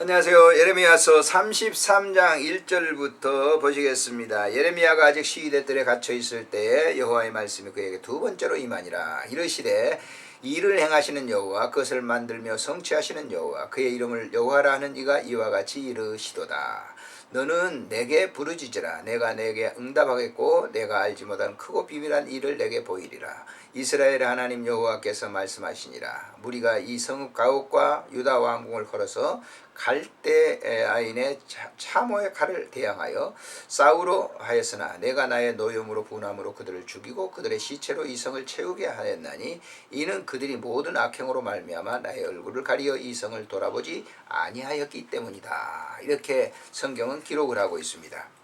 안녕하세요. 예레미야서 33장 1절부터 보시겠습니다. 예레미야가 아직 시위대 뜰에 갇혀 있을 때에 여호와의 말씀이 그에게 두 번째로 임하니라. 이르시되 일을 행하시는 여호와 그것을 만들며 성취하시는 여호와 그의 이름을 여호와라 하는 이가 이와 같이 이르시도다. 너는 내게 부르짖으라. 내가 내게 응답하겠고 내가 알지 못한 크고 비밀한 일을 내게 보이리라. 이스라엘 하나님 여호와께서 말씀하시니라. 무리가 이 성읍 가옥과 유다 왕궁을 걸어서 갈대 아인의 차- 차모의 칼을 대항하여 싸우러 하였으나 내가 나의 노염으로 분함으로 그들을 죽이고 그들의 시체로 이 성을 채우게 하였나니 이는 그들이 모든 악행으로 말미암아 나의 얼굴을 가리어 이 성을 돌아보지 아니하였기 때문이다. 이렇게 성경은 기록을 하고 있습니다.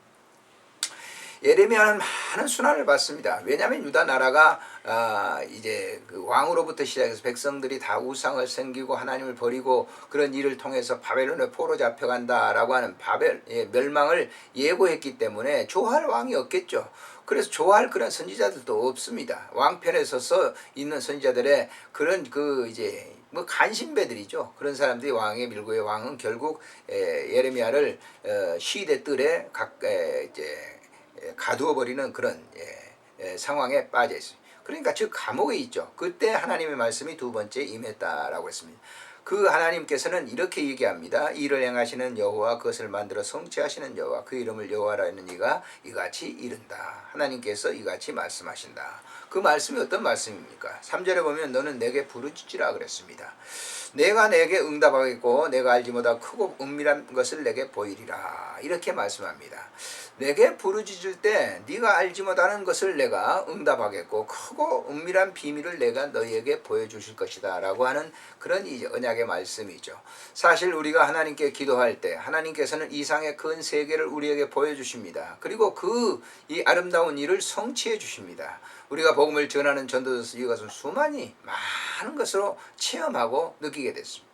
예레미야는 많은 순환을 받습니다. 왜냐하면 유다 나라가 아, 이제 그 왕으로부터 시작해서 백성들이 다 우상을 섬기고 하나님을 버리고 그런 일을 통해서 바벨론에 포로 잡혀간다라고 하는 바벨 예, 멸망을 예고했기 때문에 좋아할 왕이 없겠죠. 그래서 좋아할 그런 선지자들도 없습니다. 왕편에 서서 있는 선지자들의 그런 그 이제 뭐 간신배들이죠. 그런 사람들이 왕의 밀고의 왕은 결국 에, 예레미야를 어, 시대 뜰에 각 에, 이제 예, 가두어 버리는 그런 예, 예, 상황에 빠져 있어요. 그러니까 즉 감옥에 있죠. 그때 하나님의 말씀이 두 번째 임했다라고 했습니다. 그 하나님께서는 이렇게 얘기합니다. 일을 행하시는 여호와 그것을 만들어 성취하시는 여호와 그 이름을 여호와라 는 이가 이같이 이른다. 하나님께서 이같이 말씀하신다. 그 말씀이 어떤 말씀입니까? 3절에 보면 너는 내게 부르짖으라 그랬습니다. 내가 내게 응답하겠고 내가 알지 못하 크고 은밀한 것을 내게 보이리라. 이렇게 말씀합니다. 내게 부르짖을 때 네가 알지 못하는 것을 내가 응답하겠고 크고 은밀한 비밀을 내가 너희에게 보여주실 것이다 라고 하는 그런 언약의 말씀이죠. 사실 우리가 하나님께 기도할 때 하나님께서는 이상의 큰 세계를 우리에게 보여주십니다. 그리고 그 이 아름다운 일을 성취해 주십니다. 우리가 복음을 전하는 전도서 이것은 수많이 많은 것으로 체험하고 느끼게 됐습니다.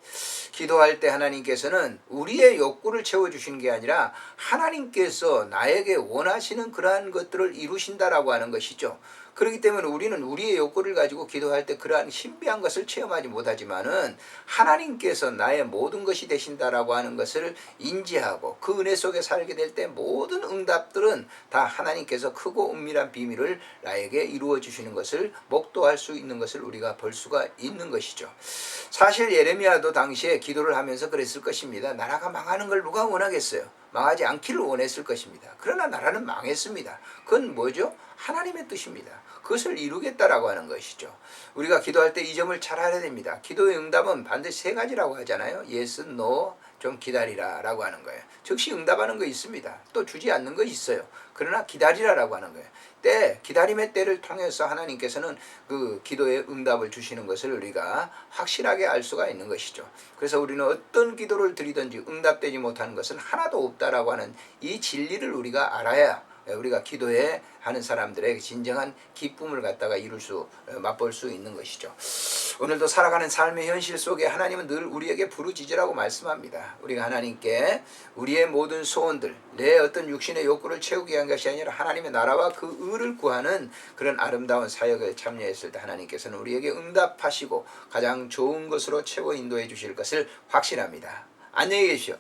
기도할 때 하나님께서는 우리의 욕구를 채워주시는 게 아니라 하나님께서 나에게 원하시는 그러한 것들을 이루신다라고 하는 것이죠. 그렇기 때문에 우리는 우리의 욕구를 가지고 기도할 때 그러한 신비한 것을 체험하지 못하지만은 하나님께서 나의 모든 것이 되신다라고 하는 것을 인지하고 그 은혜 속에 살게 될 때 모든 응답들은 다 하나님께서 크고 은밀한 비밀을 나에게 이루어 주시는 것을 목도할 수 있는 것을 우리가 볼 수가 있는 것이죠. 사실 예레미야도 당시에 기도를 하면서 그랬을 것입니다. 나라가 망하는 걸 누가 원하겠어요? 망하지 않기를 원했을 것입니다. 그러나 나라는 망했습니다. 그건 뭐죠? 하나님의 뜻입니다. 그것을 이루겠다라고 하는 것이죠. 우리가 기도할 때 이 점을 잘 알아야 됩니다. 기도의 응답은 반드시 세 가지라고 하잖아요. yes, 좀 기다리라라고 하는 거예요. 즉시 응답하는 거 있습니다. 또 주지 않는 거 있어요. 그러나 기다리라라고 하는 거예요. 때 기다림의 때를 통해서 하나님께서는 그 기도의 응답을 주시는 것을 우리가 확실하게 알 수가 있는 것이죠. 그래서 우리는 어떤 기도를 드리든지 응답되지 못하는 것은 하나도 없다라고 하는 이 진리를 우리가 알아야 우리가 기도에 하는 사람들의 진정한 기쁨을 갖다가 이룰 수 어, 맛볼 수 있는 것이죠. 오늘도 살아가는 삶의 현실 속에 하나님은 늘 우리에게 부르짖으라고 말씀합니다. 우리가 하나님께 우리의 모든 소원들, 내 어떤 육신의 욕구를 채우기 위한 것이 아니라 하나님의 나라와 그 의를 구하는 그런 아름다운 사역에 참여했을 때 하나님께서는 우리에게 응답하시고 가장 좋은 것으로 최고 인도해 주실 것을 확신합니다. 안녕히 계십시오.